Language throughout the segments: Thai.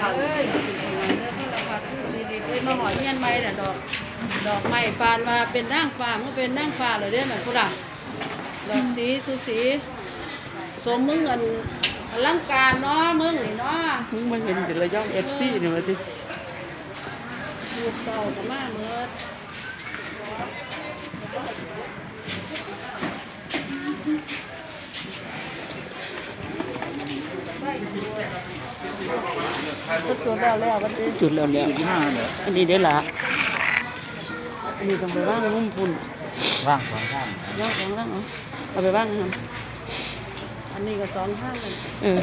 พันเด้อพระพักตร์คือดีๆเอ้ยมาหอยเงี้ยนไม้น่ะดอก ดอกไม้ฟานมาเป็นนั่งฟ้ามันเป็นนั่งฟ้าเลยเด้อน่ะพุ่นล่ะดอกสีสุสีสมมึงอันอลังการเนาะมึงนี่เนาะมึงมาเห็นแต่ระย่องเอฟซีนี่มาสิลูกเต่าก็มาเมื่อ ก็ตัวแล้วแล้ววันนี้จุดแล้วแล้วอันนี้ได้ละอันนี้ต้องไปว่างนุ่มพุ่นว่างสองข้างว่างสองล่างเอาเอาไปว่างครับอันนี้ก็สองข้างกันเออ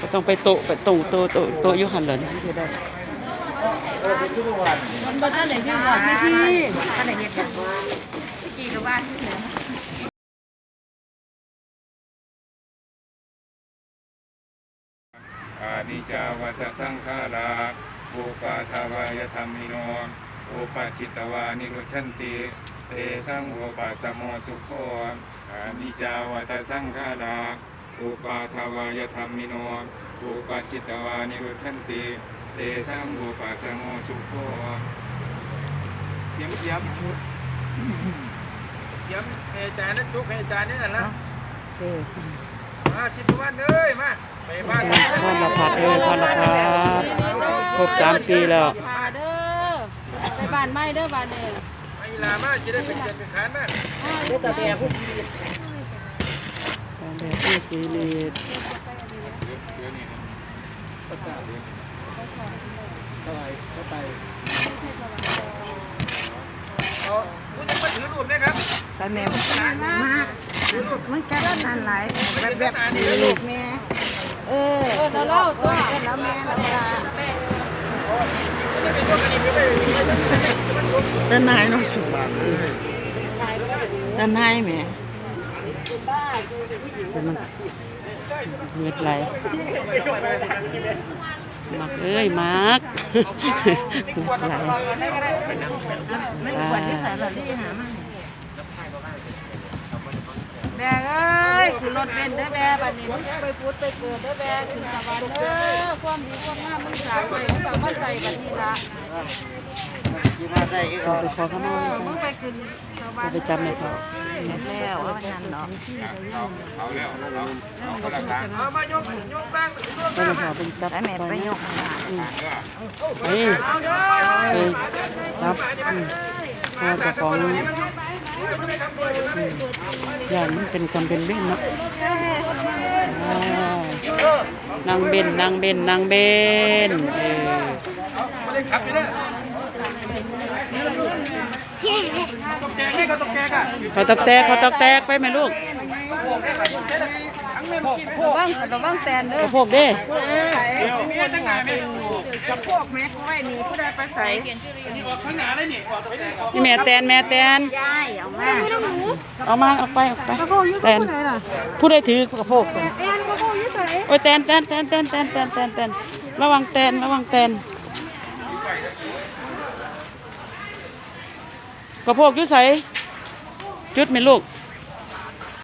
ก็ต้องไปโตะไปโตะโตะโตะโตะอยู่หันเลยที่จะได้เออเป็นทุกวันมันบ่ทันได้ที่หอดที่ที่ท่านไหนเฮ็ดกันกี่กับบ้านที่เหนืานิจจาวัตสังขาราอุปาทาวายธรรมิโนอุปาจิตวานิรุชันติเตสังอุปาสโมสุโคอานิจจาวัตสังขาราอุปาทาวายธรรมิโนอุปาจิตวานิรุชันติเตสังอุปาสโมสุโคเสียมเสียมเสียมให้อาจารย์นะจุกให้อาจารย์นี่น่ะนะเออมาทิพวันเอ้ยมาไปบ้านพ รละพัดเออพรละพัดครบสามปีแล้ว พาเด้อไปบ้านใหม่เด้อบ้านเด้อไอ้ลามาจะได้เป็นเกียรติเป็นขานนะตาแดงผู้สีลีดเดี๋ยวนี้ประกาศเลยเอาคุณจะมาถือรูปนะครับตาแม่มากมันแค่นั้นหลายแบบแบบลูกแม่ เออเออแล้วเราตัวแล้วแม่แล้วแม่แต่นายน้องสุบานแต่นายแม่แต่มันเมือดไรมักเอ้ยมักมักไรไม่ควรที่สายหลอดที่หามา ถเบนเด้อแบกบัดนี้มึงไปพุดไปเกิดเด้อแบกขึ้นสวรรค์เด้อความดีความงามมึงสร้างไว้มึงก็มาใส่กันนี่ละกินมาได้อีกขอไปขอขเอมาอมึงไปขึ้นสวรรไปจำในเขาแล้วว่านั่นเนาะเอาแล้วเอาเอาคนละทางเอามายกยกตั้งยกไปเลยขอเป็นจับแล้วแม่ไปยกมาอืมเฮ้ยเฮ้ยจับอืมพอจะของ อืมอย่างมันเป็นกำเป็นเบ้นเนาะอ่านางเบนนางเบนนางเบนเออไม่ได้ขับไปเลยตกแกงนี่ก็ตกแกงอะเขาตอกแตกเขาตอกแตกไปไหมลูกทั้งเล่มกิน ระวังระวังแตนเด้กอระโพกเด้เดี๋ยวมีตั้งงานไหมกับพวกแม่ก้อยนี่ผู้ใดไปใส่นี่ออกข้างหน้าเลยนี่ออกไปได้ออกนี่แม่แตนแม่แตนยายเอามาเอามาเอาไปเอาไปแตนผู้ใดถือกระโพกก่อนโอ้ยแตนแตนแตนแตนแตนแตนแตนแตนระวังแตนระวังแตนกระโพกอยู่ใสจุดไหมลูก